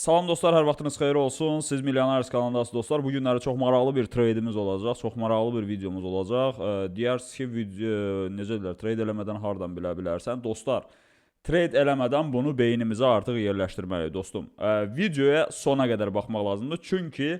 Salam dostlar, hər vaxtınız xeyir olsun. Siz Milyoner kanalındasınız dostlar. Bu günləri çox maraqlı bir tradeimiz olacaq, çox maraqlı bir videomuz olacaq. Ə, Deyirsiniz ki, video necə deyirlər, trade eləmədən hardan bilə bilərsən? Dostlar, trade eləmədən bunu beynimizə artıq yerləşdirməliyik dostum. Ə, videoya sona qədər baxmaq lazımdır. Çünki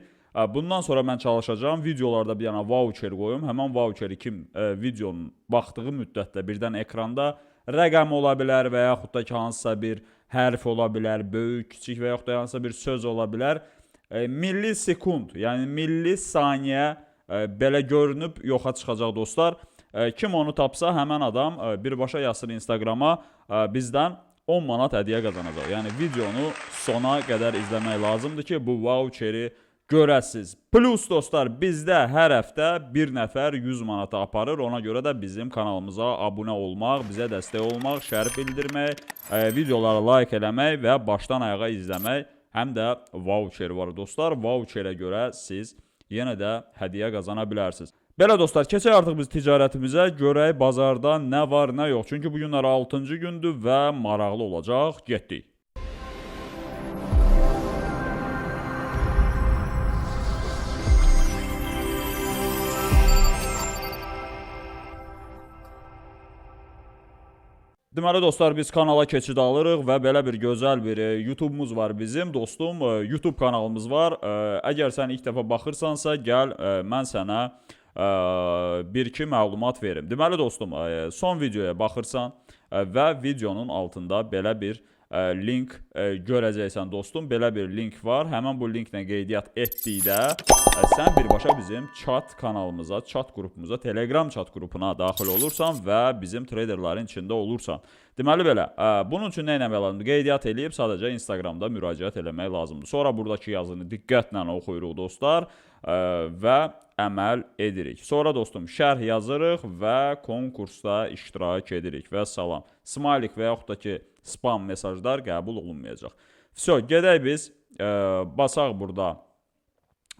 bundan sonra mən çalışacağam videolarda bir yana voucher qoyum. Həmin voucheri kim ə, videonun baxdığı müddətdə birdən ekranda rəqəm ola bilər və yaxud da ki hansısa bir hərf ola bilər, böyük, kiçik və yaxud da hansısa bir söz ola bilər. E, milli sekund, yəni milli saniyə e, belə görünüb yoxa çıxacaq dostlar. E, kim onu tapsa həmin adam e, birbaşa yazsın Instagrama e, bizdən 10 manat hədiyyə qazanacaq. Yəni videonu sona qədər izləmək lazımdır ki, bu voucheri görəsiz. Plus dostlar, bizdə hər həftə bir nəfər 100 manata aparır. Ona görə də bizim kanalımıza abunə olmaq, bizə dəstək olmaq, şərh bildirmək, e, videolara like eləmək və başdan ayağa izləmək həm də voucher var dostlar. Voucherə görə siz yenə də hədiyyə qazana bilərsiniz. Belə dostlar, keçək artıq biz ticarətimizə, görək bazarda nə var, nə yox. Çünki bu günlər 6-cı gündür və maraqlı olacaq. Getdik. Deməli dostlar, biz kanala keçid alırıq və belə bir gözəl bir e, YouTube-umuz var bizim, dostum. E, YouTube kanalımız var. E, Əgər sən ilk dəfə baxırsansa, gəl mən sənə bir-iki məlumat verim. Deməli dostum, son videoya baxırsan və videonun altında belə bir link görəcəksən dostum. Belə bir link var. Həmin bu linklə qeydiyyat etdikdə sən birbaşa bizim chat kanalımıza, chat qrupumuza, Telegram chat qrupuna daxil olursan və bizim traderların içində olursan. Deməli belə, bunun üçün nə etmək lazımdır? Qeydiyyat eləyib sadəcə Instagramda müraciət eləmək lazımdır. Sonra buradakı yazını diqqətlə oxuyuruq dostlar və əməl edirik. Sonra dostum şərh yazırıq və konkursda iştirak edirik və salam. Smailik və yaxud da ki spam mesajlar qəbul olunmayacaq. Vso, gedək biz ə, basaq burada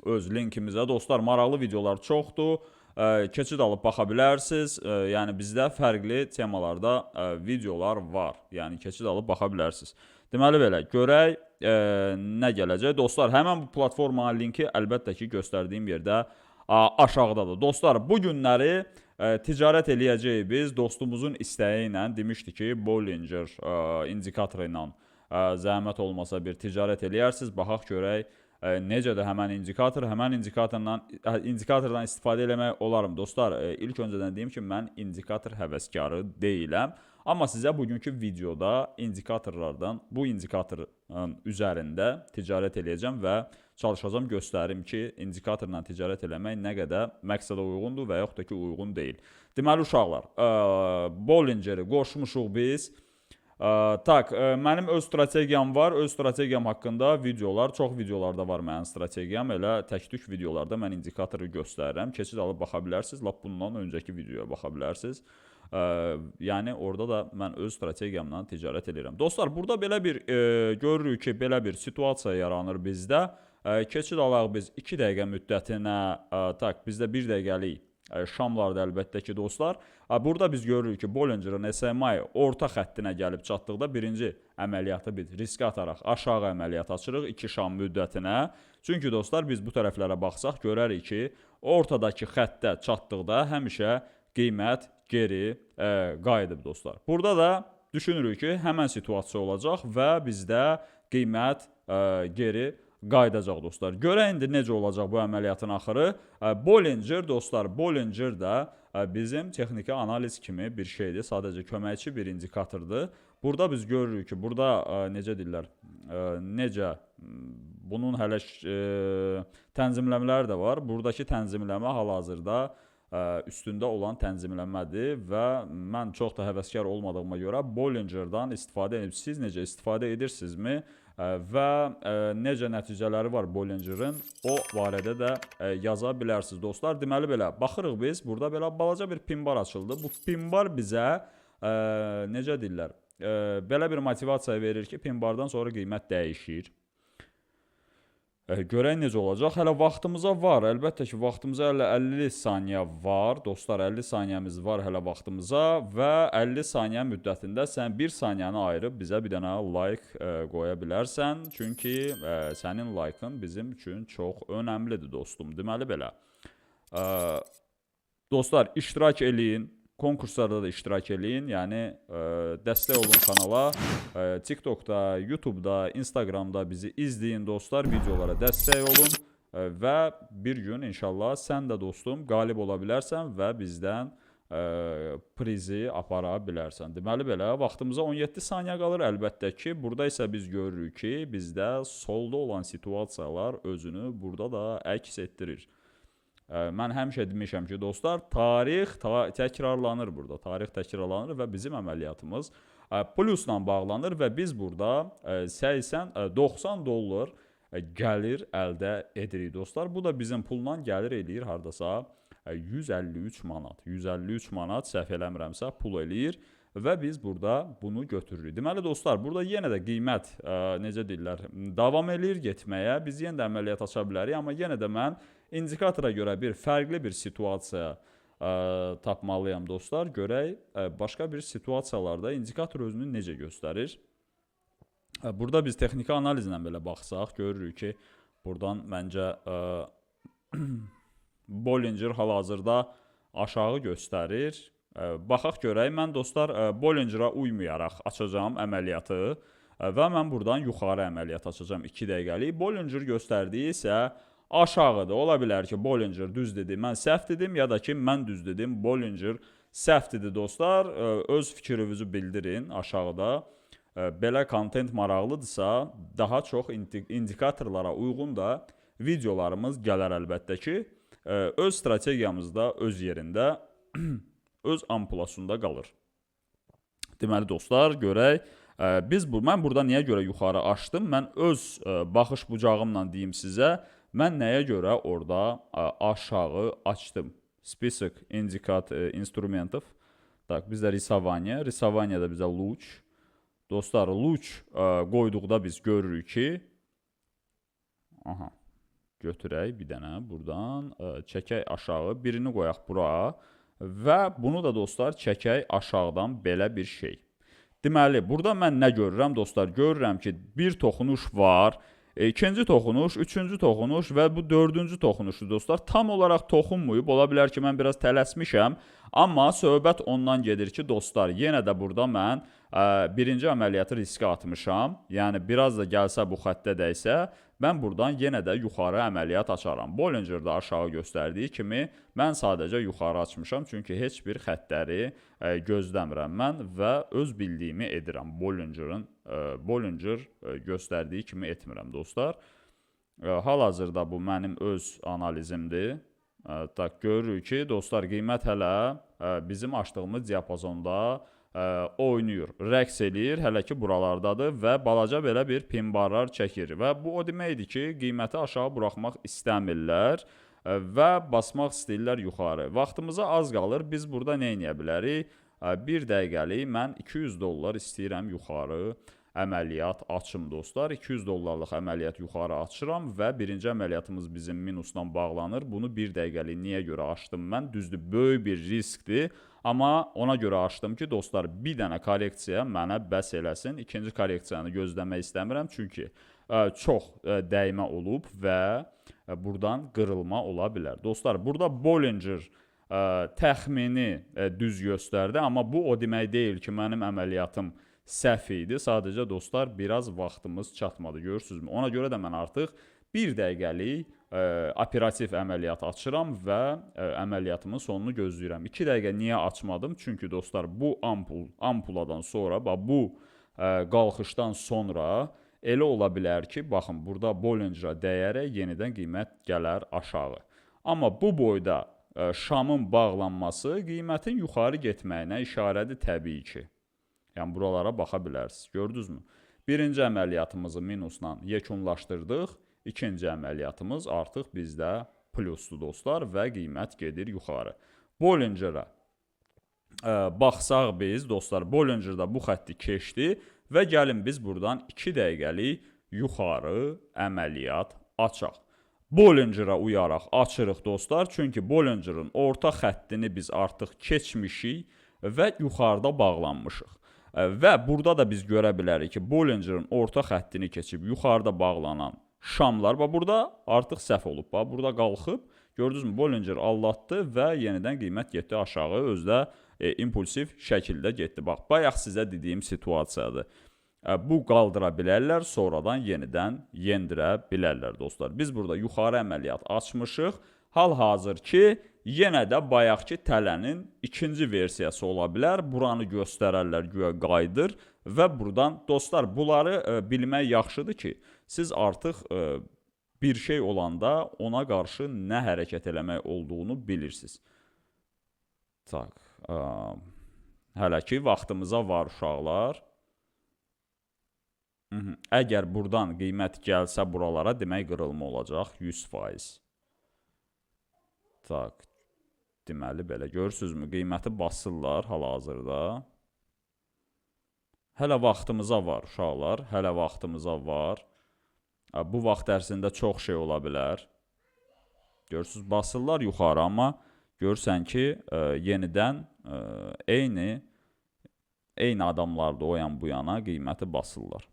öz linkimizə. Dostlar, maraqlı videolar çoxdur. Ə, keçid alıb baxa bilərsiniz. Ə, yəni bizdə fərqli temalarda ə, videolar var. Yəni keçid alıb baxa bilərsiniz. Deməli belə, görək ə, nə gələcək. Dostlar, həmin bu platformanın linki əlbəttə ki, göstərdiyim yerdə aşağıdadır. Dostlar, bu günləri ə, ticarət eləyəcəyik biz dostumuzun istəyi ilə demişdi ki, Bollinger ə, indikatoru ilə ə, zəhmət olmasa bir ticarət eləyərsiniz. Baxaq görək ə, necə də həmən indikator, həmən indikatordan ə, indikatordan istifadə eləmək olarım. Dostlar, ə, ilk öncədən deyim ki, mən indikator həvəskarı deyiləm. Amma sizə bugünkü videoda indikatorlardan, bu indikatorun üzərində ticarət eləyəcəm və çalışacağam göstərim ki, indikatorla ticarət eləmək nə qədər məqsədə uyğundur və yaxud da ki, uyğun deyil. Deməli uşaqlar, ə, Bollingeri qoşmuşuq biz. Ə, tak, ə, mənim öz strategiyam var. Öz strategiyam haqqında videolar, çox videolarda var mənim strategiyam. Elə tək-tük videolarda mən indikatoru göstərirəm. Keçid alıb baxa bilərsiniz. Lap bundan öncəki videoya baxa bilərsiniz. Ə, yəni orada da mən öz strategiyamla ticarət edirəm. Dostlar, burada belə bir e, görürük ki, belə bir situasiya yaranır bizdə. Keçid alaq biz 2 dəqiqə müddətinə, tak, bizdə 1 dəqiqəlik şamlarda əlbəttə ki, dostlar. Burada biz görürük ki, Bollingerin SMA orta xəttinə gəlib çatdıqda birinci əməliyyatı biz risk ataraq aşağı əməliyyat açırıq 2 şam müddətinə. Çünki dostlar biz bu tərəflərə baxsaq görərik ki, ortadakı xəttə çatdıqda həmişə qiymət geri ə, qayıdıb dostlar. Burada da düşünürük ki, həmən situasiya olacaq və bizdə qiymət ə, geri qayıdacaq dostlar. Görək indi necə olacaq bu əməliyyatın axırı. Bollinger dostlar, Bollinger də bizim texniki analiz kimi bir şeydir. Sadəcə köməkçi bir indikatordur. Burada biz görürük ki, burada necə deyirlər, necə bunun hələ tənzimləmələri də var. Buradakı tənzimləmə hal-hazırda üstündə olan tənzimləmədir və mən çox da həvəskar olmadığıma görə Bollingerdən istifadə edib siz necə istifadə edirsinizmi və necə nəticələri var Bollingerin o barədə də yaza bilərsiniz dostlar. Deməli belə baxırıq biz burada belə balaca bir pinbar açıldı. Bu pinbar bizə necə deyirlər? Belə bir motivasiya verir ki, pinbardan sonra qiymət dəyişir. Görək necə olacaq. Hələ vaxtımıza var. Əlbəttə ki, vaxtımıza hələ 50 saniyə var. Dostlar, 50 saniyəmiz var hələ vaxtımıza və 50 saniyə müddətində sən 1 saniyəni ayırıb bizə bir dənə like e, qoya bilərsən. Çünki e, sənin like'ın bizim üçün çox önəmlidir dostum. Deməli belə. E, dostlar, iştirak eləyin. Konkurslarda da iştirak eləyin. Yəni ə, dəstək olun kanala. Ə, TikTokda, YouTube'da, Instagramda bizi izləyin dostlar. Videolara dəstək olun ə, və bir gün inşallah sən də dostum qalib ola bilərsən və bizdən ə, prizi apara bilərsən. Deməli belə vaxtımıza 17 saniyə qalır əlbəttə ki. Burada isə biz görürük ki, bizdə solda olan situasiyalar özünü burada da əks etdirir. Mən həmişə demişəm ki, dostlar, tarix ta təkrarlanır burada. Tarix təkrarlanır və bizim əməliyyatımız plusla bağlanır və biz burada ə, 80 ə, 90 dollar gəlir əldə edirik dostlar. Bu da bizim pulla gəlir eləyir hardasa ə, 153 manat. 153 manat səhv eləmirəmsə pul eləyir və biz burada bunu götürürük. Deməli dostlar, burada yenə də qiymət ə, necə deyirlər, davam eləyir getməyə. Biz yenə də əməliyyat aça bilərik, amma yenə də mən indikatora görə bir fərqli bir situasiya ə, tapmalıyam dostlar. Görək ə, başqa bir situasiyalarda indikator özünü necə göstərir. Ə, Burada biz texniki analizlə belə baxsaq, görürük ki, burdan məncə ə, Bollinger hal-hazırda aşağı göstərir. Ə, Baxaq görək. Mən dostlar ə, Bollinger-a uymayaraq açacağam əməliyyatı ə, və mən burdan yuxarı əməliyyat açacağam 2 dəqiqəlik. Bollinger göstərdiyi isə aşağıdır. Ola bilər ki, Bollinger düz dedi, mən səhv dedim ya da ki, mən düz dedim, Bollinger səhv dedi dostlar. Öz fikrinizi bildirin aşağıda. Belə kontent maraqlıdırsa, daha çox indi indikatorlara uyğun da videolarımız gələr əlbəttə ki, öz strategiyamız da öz yerində, öz ampulasında qalır. Deməli dostlar, görək biz bu mən burada niyə görə yuxarı açdım? Mən öz baxış bucağımla deyim sizə, mən nəyə görə orada ə, aşağı açdım? Список индикат ə, инструментов. Так, bizdə рисование, рисование da bizə луч. Dostlar, луч ə, qoyduqda biz görürük ki, aha, götürək bir dənə burdan, ə, çəkək aşağı, birini qoyaq bura və bunu da dostlar çəkək aşağıdan belə bir şey. Deməli, burada mən nə görürəm dostlar? Görürəm ki, bir toxunuş var, e, ikinci toxunuş, üçüncü toxunuş və bu dördüncü toxunuşdur dostlar. Tam olaraq toxunmayıb. Ola bilər ki, mən biraz tələsmişəm, amma söhbət ondan gedir ki, dostlar, yenə də burada mən ə, birinci əməliyyatı riskə atmışam. Yəni biraz da gəlsə bu xəttə dəysə, mən burdan yenə də yuxarı əməliyyat açaram. Bollinger də aşağı göstərdiyi kimi mən sadəcə yuxarı açmışam, çünki heç bir xəttləri ə, gözləmirəm mən və öz bildiyimi edirəm. Bollingerin ə, Bollinger ə, göstərdiyi kimi etmirəm dostlar. Hal-hazırda bu mənim öz analizimdir. Tak görürük ki, dostlar, qiymət hələ bizim açdığımız diapazonda oynayır, rəqs eləyir, hələ ki buralardadır və balaca belə bir pin barlar çəkir və bu o deməkdir ki, qiyməti aşağı buraxmaq istəmirlər və basmaq istəyirlər yuxarı. Vaxtımıza az qalır. Biz burada nə edə bilərik? 1 dəqiqəlik mən 200 dollar istəyirəm yuxarı əməliyyat açım dostlar. 200 dollarlıq əməliyyat yuxarı açıram və birinci əməliyyatımız bizim minusla bağlanır. Bunu 1 dəqiqəlik niyə görə açdım mən? Düzdür, böyük bir riskdir. Amma ona görə açdım ki, dostlar, bir dənə korreksiya mənə bəs eləsin. İkinci korreksiyanı gözləmək istəmirəm, çünki ə, çox ə, dəymə olub və ə, burdan qırılma ola bilər. Dostlar, burada Bollinger ə, təxmini ə, düz göstərdi, amma bu o demək deyil ki, mənim əməliyyatım səhv idi. Sadəcə dostlar, biraz vaxtımız çatmadı, görürsüzmü? Ona görə də mən artıq 1 dəqiqəlik ə, operativ əməliyyat açıram və ə, əməliyyatımın sonunu gözləyirəm. 2 dəqiqə niyə açmadım? Çünki dostlar, bu ampul ampuladan sonra, bax bu ə, qalxışdan sonra elə ola bilər ki, baxın, burada Bollinger-a dəyərək yenidən qiymət gələr aşağı. Amma bu boyda ə, şamın bağlanması qiymətin yuxarı getməyinə işarədir təbii ki. Yəni buralara baxa bilərsiniz. Gördünüzmü? Birinci əməliyyatımızı minusla yekunlaşdırdıq. İkinci əməliyyatımız artıq bizdə plusdur dostlar və qiymət gedir yuxarı. Bollinger-a ə, baxsaq biz dostlar, Bollinger da bu xətti keçdi və gəlin biz burdan 2 dəqiqəlik yuxarı əməliyyat açaq. Bollinger-a uyaraq açırıq dostlar, çünki Bollinger-ın orta xəttini biz artıq keçmişik və yuxarıda bağlanmışıq. Və burada da biz görə bilərik ki, Bollinger-ın orta xəttini keçib yuxarıda bağlanan şamlar və burada artıq səhv olub. Bax, burada qalxıb, gördünüzmü? Bollinger allatdı və yenidən qiymət getdi aşağı, özdə e, impulsiv şəkildə getdi. Bax, bayaq sizə dediyim situasiyadır. E, Bu qaldıra bilərlər, sonradan yenidən yendirə bilərlər dostlar. Biz burada yuxarı əməliyyat açmışıq. Hal-hazır ki, yenə də bayaqki tələnin ikinci versiyası ola bilər. Buranı göstərərlər, güya qayıdır və burdan dostlar, bunları e, bilmək yaxşıdır ki, siz artıq e, bir şey olanda ona qarşı nə hərəkət eləmək olduğunu bilirsiniz. Tak. Ə, hələ ki vaxtımıza var uşaqlar. Mhm. Əgər burdan qiymət gəlsə buralara demək qırılma olacaq 100%. Tak. Deməli belə görürsüzmü? Qiyməti basırlar hal-hazırda. Hələ vaxtımıza var uşaqlar, hələ vaxtımıza var. Bu vaxt ərzində çox şey ola bilər. Görürsüz, basırlar yuxarı, amma görürsən ki, ə, yenidən ə, eyni eyni adamlar da o yan bu yana qiyməti basırlar.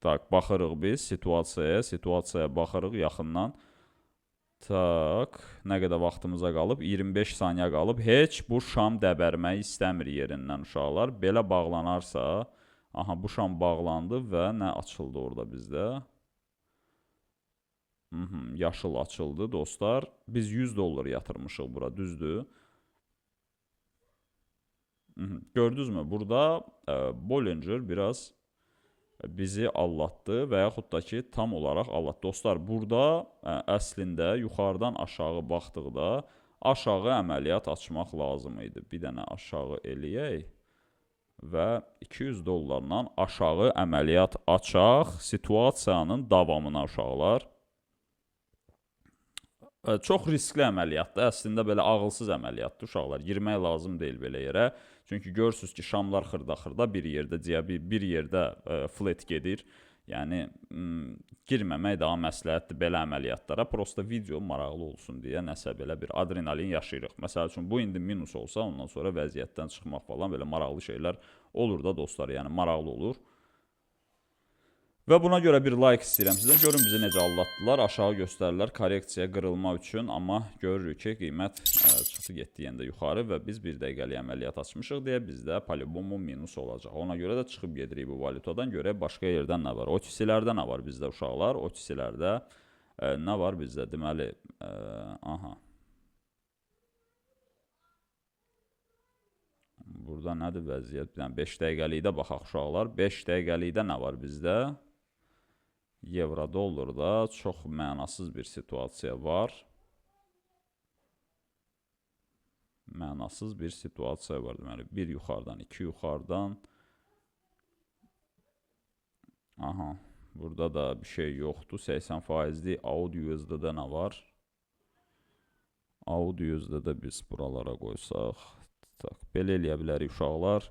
Tak, baxırıq biz situasiyaya, situasiyaya baxırıq yaxından. Tak, nə qədər vaxtımıza qalıb? 25 saniyə qalıb. Heç bu şam dəbərmək istəmir yerindən uşaqlar. Belə bağlanarsa, aha bu şam bağlandı və nə açıldı orada bizdə? Mhm, yaşıl açıldı dostlar. Biz 100 dollar yatırmışıq bura, düzdür? Mhm, Gördünüzmü? Burada e, Bollinger biraz bizi allatdı və yaxud da ki, tam olaraq allatdı. Dostlar, burada ə, əslində yuxarıdan aşağı baxdıqda aşağı əməliyyat açmaq lazım idi. Bir dənə aşağı eləyək və 200 dollarla aşağı əməliyyat açaq situasiyanın davamına uşaqlar. Çox riskli əməliyyatdır. Əslində belə ağılsız əməliyyatdır uşaqlar. Girmək lazım deyil belə yerə. Çünki görürsüz ki, şamlar xırda-xırda bir yerdə ciyəbi bir yerdə ə, flat gedir. Yəni m, girməmək daha məsləhətdir belə əməliyyatlara. Prosta video maraqlı olsun deyə nəsə belə bir adrenalin yaşayırıq. Məsəl üçün bu indi minus olsa, ondan sonra vəziyyətdən çıxmaq falan belə maraqlı şeylər olur da dostlar. Yəni maraqlı olur. Və buna görə bir like istəyirəm sizdən. Görün bizi necə aldatdılar. Aşağı göstərirlər korreksiya qırılma üçün, amma görürük ki, qiymət ə, çıxdı getdi yenə də yuxarı və biz 1 dəqiqəlik əməliyyat açmışıq deyə bizdə polibomu minus olacaq. Ona görə də çıxıb gedirik bu valutadan. Görək başqa yerdən nə var. OTC-lərdə nə var bizdə uşaqlar? OTC-lərdə ə, nə var bizdə? Deməli, ə, aha. Burada nədir vəziyyət? Bir dənə 5 dəqiqəlikdə baxaq uşaqlar. 5 dəqiqəlikdə nə var bizdə? Evro dollarda çox mənasız bir situasiya var. Mənasız bir situasiya var deməli. 1 yuxarıdan, 2 yuxarıdan. Aha. Burada da bir şey yoxdur. 80 faizli AUD USD-də nə var? AUD USD-də biz buralara qoysaq, tak, belə eləyə bilərik uşaqlar.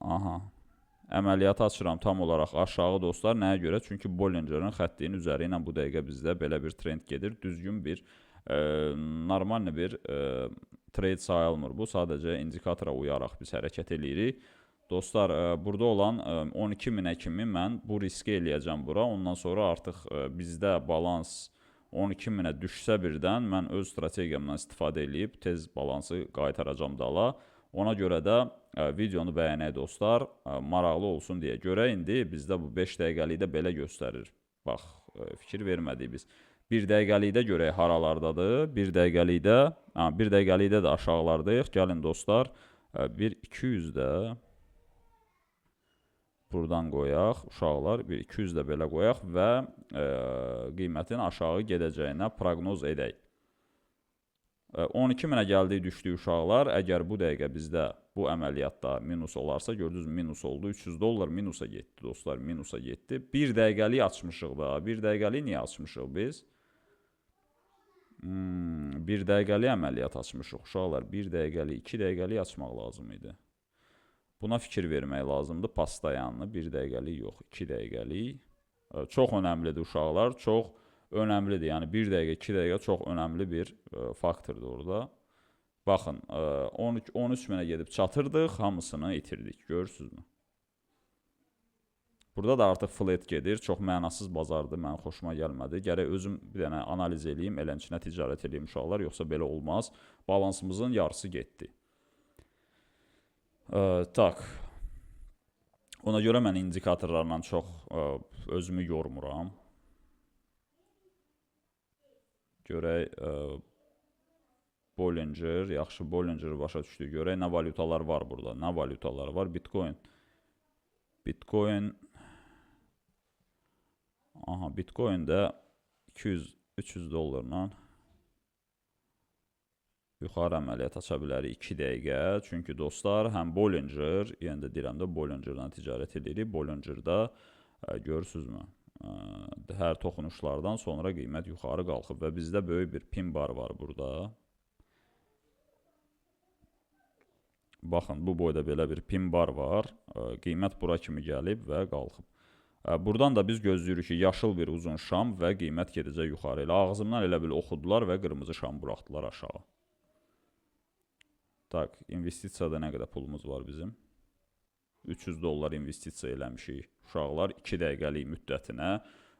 Aha. Əməliyyatı açıram tam olaraq aşağı dostlar. Nəyə görə? Çünki Bollingerin xəttinin üzəri ilə bu dəqiqə bizdə belə bir trend gedir. Düzgün bir e, normal bir e, trade sayılmır bu. Sadəcə indikatora uyaraq biz hərəkət eləyirik. Dostlar, e, burada olan e, 12 minə kimi mən bu riski eləyəcəm bura. Ondan sonra artıq e, bizdə balans 12 minə düşsə birdən mən öz strategiyamdan istifadə eləyib tez balansı qaytaracam dala. Ona görə də ə, videonu bəyənək dostlar, ə, maraqlı olsun deyə. Görə indi bizdə bu 5 dəqiqəlikdə belə göstərir. Bax, ə, fikir vermədik biz. 1 dəqiqəlikdə görək haralardadır. 1 dəqiqəlikdə, ha, 1 dəqiqəlikdə də aşağılardayıq. Gəlin dostlar, ə, bir 200-də buradan qoyaq, uşaqlar, bir 200 də belə qoyaq və ə, qiymətin aşağı gedəcəyinə proqnoz edək. Ə, 12 minə gəldik, düşdük uşaqlar. Əgər bu dəqiqə bizdə bu əməliyyatda minus olarsa, gördünüz minus oldu. 300 dollar minusa getdi dostlar, minusa getdi. 1 dəqiqəlik açmışıq da. 1 dəqiqəlik niyə açmışıq biz? Hmm, 1 dəqiqəlik əməliyyat açmışıq uşaqlar. 1 dəqiqəlik, 2 dəqiqəlik açmaq lazım idi. Buna fikir vermək lazımdır. Pastayanlı 1 dəqiqəlik yox, 2 dəqiqəlik. Çox önəmlidir uşaqlar, çox önəmlidir. Yəni 1 dəqiqə, 2 dəqiqə çox önəmli bir ə, faktordur orada. Baxın, ə, 12 13 minə gedib çatırdıq, hamısını itirdik. Görürsüzmü? Burada da artıq flat gedir. Çox mənasız bazardır. Mənim xoşuma gəlmədi. Gərək özüm bir dənə analiz eləyim, elənçinə ticarət eləyim uşaqlar, yoxsa belə olmaz. Balansımızın yarısı getdi. Ə, tak. Ona görə mən indikatorlarla çox ə, özümü yormuram. Görək ə, Bollinger, yaxşı Bollinger başa düşdük. Görək nə valyutalar var burada. Nə valyutalar var? Bitcoin. Bitcoin Aha, Bitcoin də 200 300 dollarla yuxarı əməliyyat aça bilərik 2 dəqiqə. Çünki dostlar, həm Bollinger, yenə də deyirəm də Bollinger-dan ticarət edirik. Bollinger-da ə, görürsüzmü? Hər toxunuşlardan sonra qiymət yuxarı qalxıb və bizdə böyük bir pin bar var burada. Baxın, bu boyda belə bir pin bar var. Qiymət bura kimi gəlib və qalxıb. Ə, Burdan da biz gözləyirik ki, yaşıl bir uzun şam və qiymət gedəcək yuxarı. Elə ağzımdan elə bil oxudular və qırmızı şam buraxdılar aşağı. Tak, investisiyada nə qədər pulumuz var bizim? 300 dollar investisiya eləmişik. Uşaqlar 2 dəqiqəlik müddətinə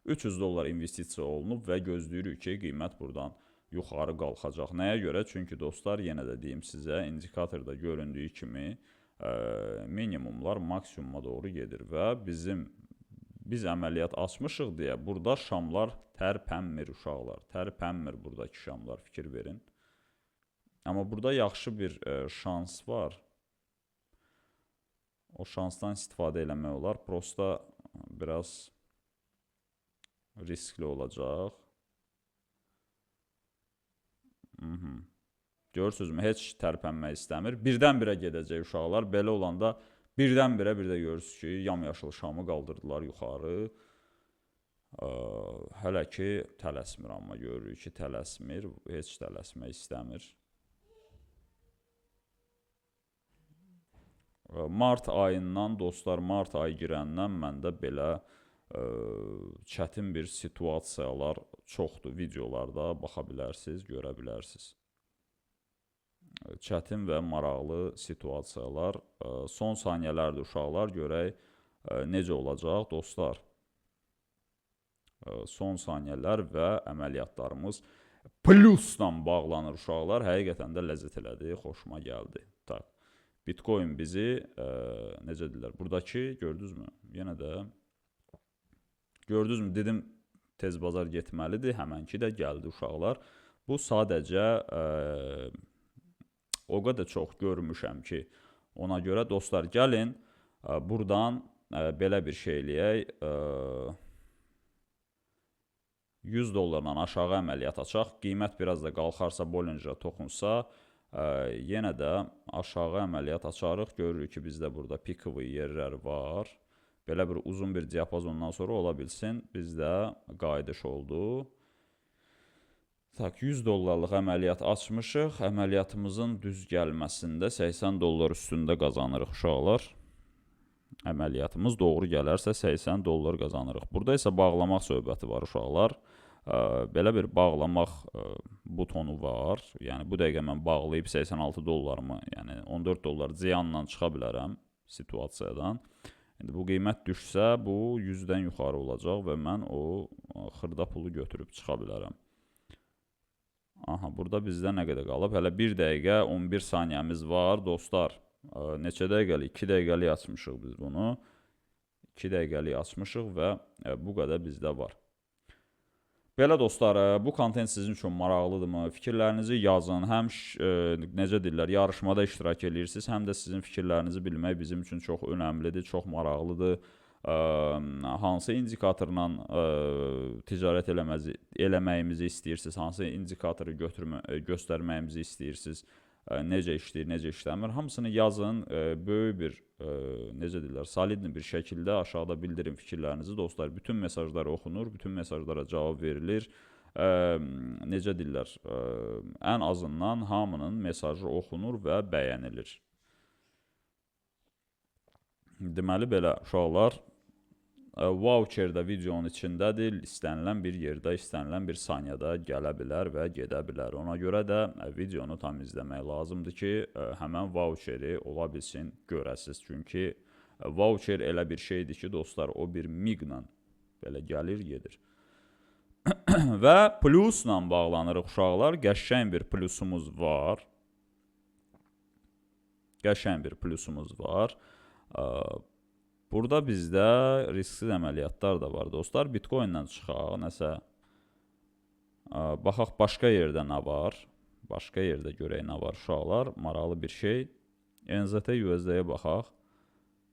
300 dollar investisiya olunub və gözləyirik ki, qiymət burdan yuxarı qalxacaq. Nəyə görə? Çünki dostlar, yenə də deyim sizə, indikatorda göründüyü kimi ə, minimumlar maksimuma doğru gedir və bizim biz əməliyyat açmışıq deyə burada şamlar tərpənmir uşaqlar. Tərpənmir burdakı şamlar, fikir verin. Amma burada yaxşı bir ə, şans var. O şansdan istifadə eləmək olar. Prosta biraz riskli olacaq. Mhm. Görürsüzmü? Heç tərpənmək istəmir. Birdən-birə gedəcək uşaqlar. Belə olanda birdən-birə bir də görürsüz ki, yamyaşıl şamı qaldırdılar yuxarı. Ə, hələ ki tələsmir amma görürük ki, tələsmir, heç tələsmək istəmir. Mart ayından dostlar, mart ayı girəndən məndə belə ə, çətin bir situasiyalar çoxdur. Videolarda baxa bilərsiniz, görə bilərsiniz. Çətin və maraqlı situasiyalar. Ə, Son saniyələrdir uşaqlar, görək ə, necə olacaq dostlar. Ə, Son saniyələr və əməliyyatlarımız plusla bağlanır uşaqlar. Həqiqətən də ləzzət elədi, xoşuma gəldi. Bitcoin bizi ə, necə deyirlər? Buradakı gördünüzmü? Yenə də gördünüzmü? Dedim tez bazar getməlidir. Həmənki də gəldi uşaqlar. Bu sadəcə ə, o qədər çox görmüşəm ki, ona görə dostlar gəlin ə, burdan ə, belə bir şey eləyək. Ə, 100 dollarla aşağı əməliyyat açaq. Qiymət biraz da qalxarsa, Bollinger toxunsa, yenə də aşağı əməliyyat açarıq. Görürük ki, bizdə burada pikovi yerlər var. Belə bir uzun bir diapazondan sonra ola bilsin, bizdə qayıdış oldu. Tak 100 dollarlıq əməliyyat açmışıq. Əməliyyatımızın düz gəlməsində 80 dollar üstündə qazanırıq uşaqlar. Əməliyyatımız doğru gələrsə 80 dollar qazanırıq. Burada isə bağlamaq söhbəti var uşaqlar. Ə, Belə bir bağlamaq ə, butonu var. Yəni bu dəqiqə mən bağlayıb 86 dollarımı, yəni 14 dollar ziyanla çıxa bilərəm situasiyadan. İndi bu qiymət düşsə, bu 100-dən yuxarı olacaq və mən o xırda pulu götürüb çıxa bilərəm. Aha, burada bizdə nə qədər qalıb? Hələ 1 dəqiqə 11 saniyəmiz var, dostlar. Ə, Neçə dəqiqəlik? 2 dəqiqəlik açmışıq biz bunu. 2 dəqiqəlik açmışıq və ə, bu qədər bizdə var. Belə dostlar, ə, bu kontent sizin üçün maraqlıdırmı? Fikirlərinizi yazın. Həm ə, necə deyirlər, yarışmada iştirak edirsiniz, həm də sizin fikirlərinizi bilmək bizim üçün çox önəmlidir, çox maraqlıdır. Ə, hansı indikatorla ə, ticarət eləməzi eləməyimizi istəyirsiniz? Hansı indikatoru götürmə göstərməyimizi istəyirsiniz? Necə işləyir, necə işləmir? Hamısını yazın. Böyük bir necə deyirlər, solidli bir şəkildə aşağıda bildirin fikirlərinizi dostlar. Bütün mesajlar oxunur, bütün mesajlara cavab verilir. Necə deyirlər, ən azından hamının mesajı oxunur və bəyənilir. Deməli belə uşaqlar voucher də videonun içindədir. İstənilən bir yerdə, istənilən bir saniyədə gələ bilər və gedə bilər. Ona görə də videonu tam izləmək lazımdır ki, ə, həmən voucheri ola bilsin görəsiz. Çünki voucher elə bir şeydir ki, dostlar, o bir miqlə belə gəlir, gedir. və plusla bağlanırıq uşaqlar. Qəşəng bir plusumuz var. Qəşəng bir plusumuz var. Ə, Burada bizdə risksiz əməliyyatlar da var dostlar. Bitcoin-lə çıxaq, nəsə baxaq başqa yerdə nə var. Başqa yerdə görək nə var uşaqlar. Maraqlı bir şey. NZT USD-yə baxaq.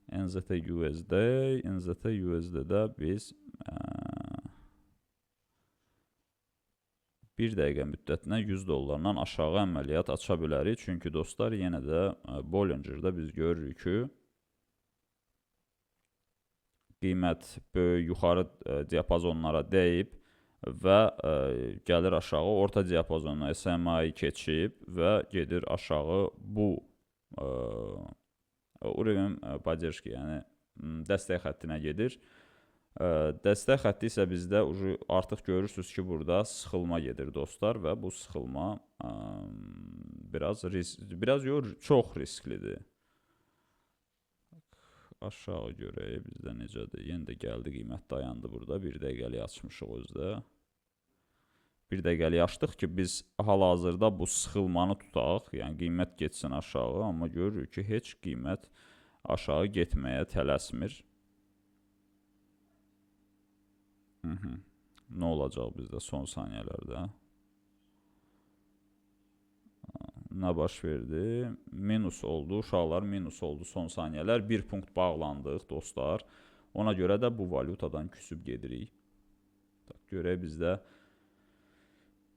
NZT USD, NZT USD-də biz ə, 1 dəqiqə müddətinə 100 dollardan aşağı əməliyyat aça bilərik. Çünki dostlar yenə də Bollinger-də biz görürük ki, qiymət böyük yuxarı ə, diapazonlara dəyib və ə, gəlir aşağı orta diapazona SMA-yı keçib və gedir aşağı bu ə, uровень поддержки, yəni m, dəstək xəttinə gedir. Ə, Dəstək xətti isə bizdə ucu artıq görürsüz ki, burada sıxılma gedir dostlar və bu sıxılma ə, biraz risk, biraz yox, çox risklidir aşağı görək bizdə necədir. Yenə də gəldi qiymət dayandı burada. 1 dəqiqəlik açmışıq özdə. 1 dəqiqəlik açdıq ki, biz hal-hazırda bu sıxılmanı tutaq. Yəni qiymət getsin aşağı, amma görürük ki, heç qiymət aşağı getməyə tələsmir. Hı -hı. Nə olacaq bizdə son saniyələrdə? Nə baş verdi? Minus oldu, uşaqlar minus oldu son saniyələr. 1 punkt bağlandıq dostlar. Ona görə də bu valyutadan küsüb gedirik. Tak, görək bizdə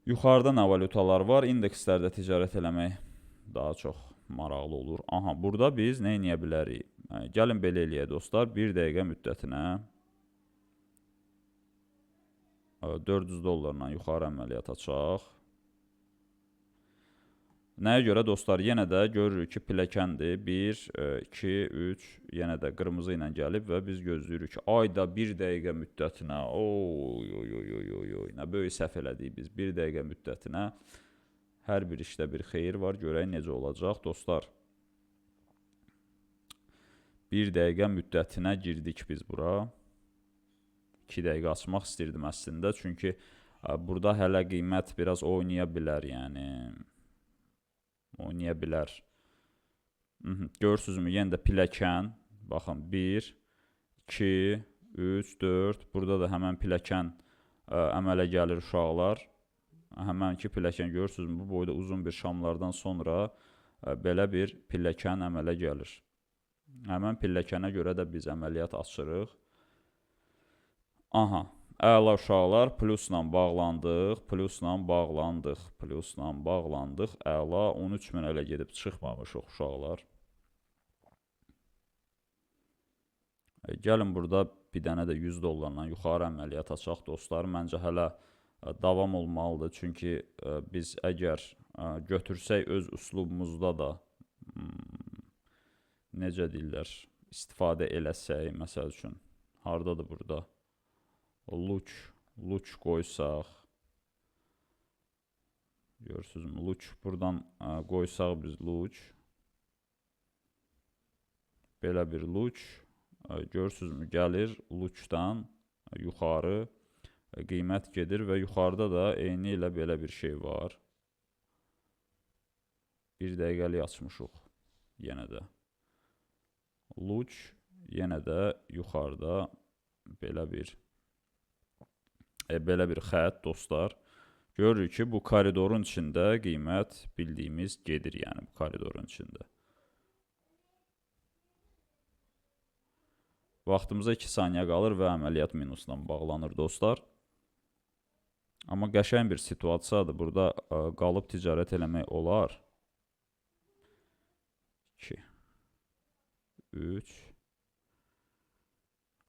yuxarıda nə valyutalar var? İndekslərdə ticarət eləmək daha çox maraqlı olur. Aha, burada biz nə edə bilərik? Gəlin belə eləyək dostlar. 1 dəqiqə müddətinə 400 dollarla yuxarı əməliyyat açaq. Nəyə görə dostlar? Yenə də görürük ki, pilləkəndir. 1, 2, 3, yenə də qırmızı ilə gəlib və biz gözləyirik ki, ayda 1 dəqiqə müddətinə, oy, oy, oy, oy, oy, oy, nə böyük səhv elədik biz. 1 dəqiqə müddətinə hər bir işdə bir xeyir var. Görək necə olacaq dostlar. 1 dəqiqə müddətinə girdik biz bura. 2 dəqiqə açmaq istirdim əslində, çünki burada hələ qiymət biraz oynaya bilər, yəni oynaya bilər. Mhm, Görürsünüzmü? Yenə də pilləkən. Baxın 1 2 3 4 burada da həmən pilləkən ə, əmələ gəlir uşaqlar. Həmən ki pilləkən görürsünüzmü? Bu boyda uzun bir şamlardan sonra ə, belə bir pilləkən əmələ gəlir. Həmən pilləkənə görə də biz əməliyyat açırıq. Aha, Əla uşaqlar, plusla bağlandıq, plusla bağlandıq, plusla bağlandıq. Əla 13 min elə gedib çıxmamışıq uşaqlar. E, gəlin burada bir dənə də 100 dollarla yuxarı əməliyyat açaq dostlar. Məncə hələ ə, davam olmalıdır. Çünki ə, biz əgər ə, götürsək öz üslubumuzda da hmm, necə deyirlər, istifadə eləsək, məsəl üçün, hardadır burada? Luç, luç qoysaq, görürsünüzmü, luç buradan ə, qoysaq biz luç, belə bir luç, görürsünüzmü, gəlir luçdan yuxarı qiymət gedir və yuxarıda da eyni ilə belə bir şey var. Bir dəqiqəlik açmışıq yenə də. Luç yenə də yuxarıda belə bir e, belə bir xətt dostlar. Görürük ki, bu koridorun içində qiymət bildiyimiz gedir, yəni bu koridorun içində. Vaxtımıza 2 saniyə qalır və əməliyyat minusla bağlanır dostlar. Amma qəşəng bir situasiyadır. Burada ə, qalıb ticarət eləmək olar. 2 3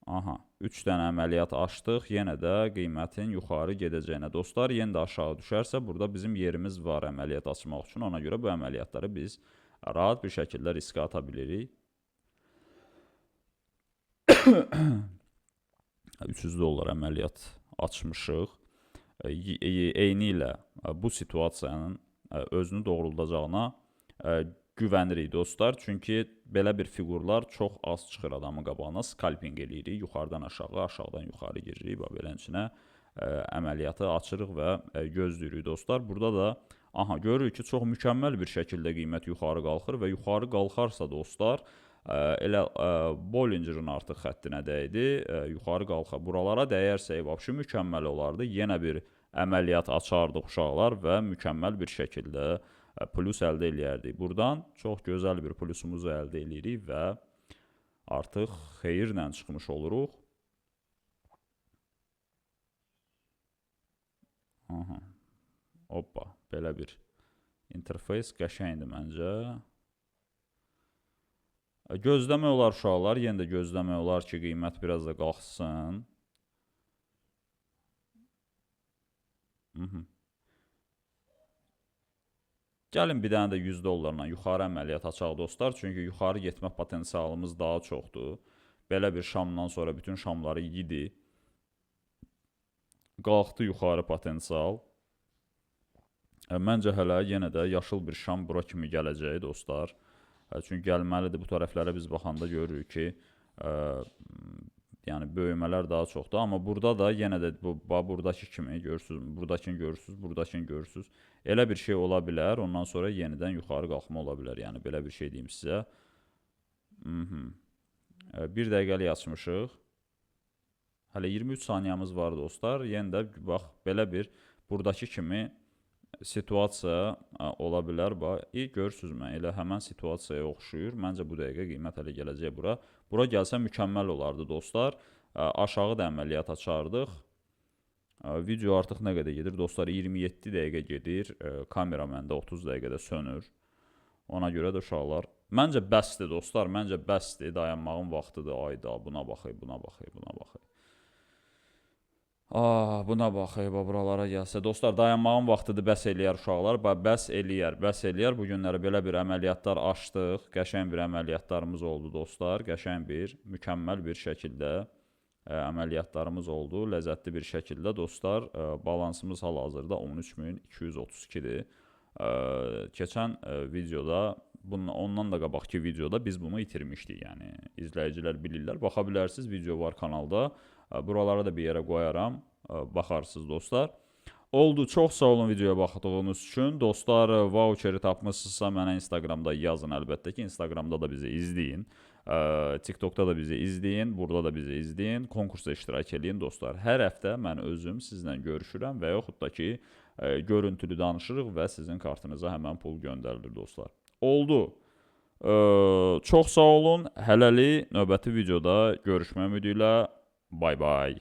Aha, 3 dənə əməliyyat açdıq. Yenə də qiymətin yuxarı gedəcəyinə. Dostlar, yenə də aşağı düşərsə, burada bizim yerimiz var əməliyyat açmaq üçün. Ona görə bu əməliyyatları biz rahat bir şəkildə riskə ata bilirik. 300 dollar əməliyyat açmışıq. E, y- e, Eyni ilə e, bu situasiyanın e, özünü doğruldacağına e, güvənirik dostlar. Çünki belə bir fiqurlar çox az çıxır adamın qabağına. Skalpinq eləyirik, yuxarıdan aşağı, aşağıdan yuxarı giririk və beləsinə ə, əməliyyatı açırıq və ə, gözləyirik dostlar. Burada da aha görürük ki, çox mükəmməl bir şəkildə qiymət yuxarı qalxır və yuxarı qalxarsa dostlar, ə, elə Bollingerin artıq xəttinə dəydi, yuxarı qalxa. Buralara dəyərsə, vəbşi mükəmməl olardı. Yenə bir əməliyyat açardıq uşaqlar və mükəmməl bir şəkildə plus əldə eləyərdik. Burdan çox gözəl bir plusumuzu əldə eləyirik və artıq xeyirlə çıxmış oluruq. Aha. Hoppa, belə bir interfeys qəşəngdir məncə. E, Gözləmək olar uşaqlar, yenə də gözləmək olar ki, qiymət biraz da qalxsın. Mhm. Gəlin bir dənə də 100 dollarla yuxarı əməliyyat açaq dostlar, çünki yuxarı getmə potensialımız daha çoxdur. Belə bir şamdan sonra bütün şamları yedi. Qalxdı yuxarı potensial. E, Məncə hələ yenə də yaşıl bir şam bura kimi gələcək dostlar. E, Çünki gəlməlidir bu tərəflərə biz baxanda görürük ki, ə, yəni böyümələr daha çoxdur, amma burada da yenə də bu burdakı kimi görürsüz, burdakını görürsüz, burdakını görürsüz. Elə bir şey ola bilər, ondan sonra yenidən yuxarı qalxma ola bilər. Yəni belə bir şey deyim sizə. Mhm. 1 dəqiqəlik açmışıq. Hələ 23 saniyəmiz var dostlar. Yenə də bax belə bir burdakı kimi situasiya ola bilər. Bax, e, görürsüzmü? Elə həmin situasiyaya oxşuyur. Məncə bu dəqiqə qiymət hələ gələcək bura. Bura gəlsə mükəmməl olardı dostlar. Aşağı da əməliyyat açardıq. Video artıq nə qədər gedir dostlar? 27 dəqiqə gedir. Ə, Kamera məndə 30 dəqiqədə sönür. Ona görə də uşaqlar Məncə bəsdir dostlar, məncə bəsdir. Dayanmağın vaxtıdır. Ayda buna baxay, buna baxay, buna baxay. Ah, buna baxay, bax buralara gəlsə. Dostlar, dayanmağın vaxtıdır, bəs eləyər uşaqlar. Bəs eləyər, bəs eləyər. Bu günləri belə bir əməliyyatlar açdıq. Qəşəng bir əməliyyatlarımız oldu dostlar. Qəşəng bir, mükəmməl bir şəkildə ə, əməliyyatlarımız oldu. Ləzzətli bir şəkildə dostlar. Ə, balansımız hal-hazırda 13232-dir. Ə, keçən ə, videoda bunun ondan da qabaqki videoda biz bunu itirmişdik. Yəni izləyicilər bilirlər. Baxa bilərsiniz, video var kanalda. Buralara da bir yerə qoyaram. Baxarsınız dostlar. Oldu. Çox sağ olun videoya baxdığınız üçün. Dostlar, voucheri tapmısınızsa mənə Instagramda yazın əlbəttə ki, Instagramda da bizi izləyin. TikTokda da bizi izləyin, burada da bizi izləyin, konkursda iştirak eləyin dostlar. Hər həftə mən özüm sizlə görüşürəm və yaxud da ki, görüntülü danışırıq və sizin kartınıza həmən pul göndərilir dostlar. Oldu. Çox sağ olun. Hələlik növbəti videoda görüşmək ümidi ilə. Bye bye.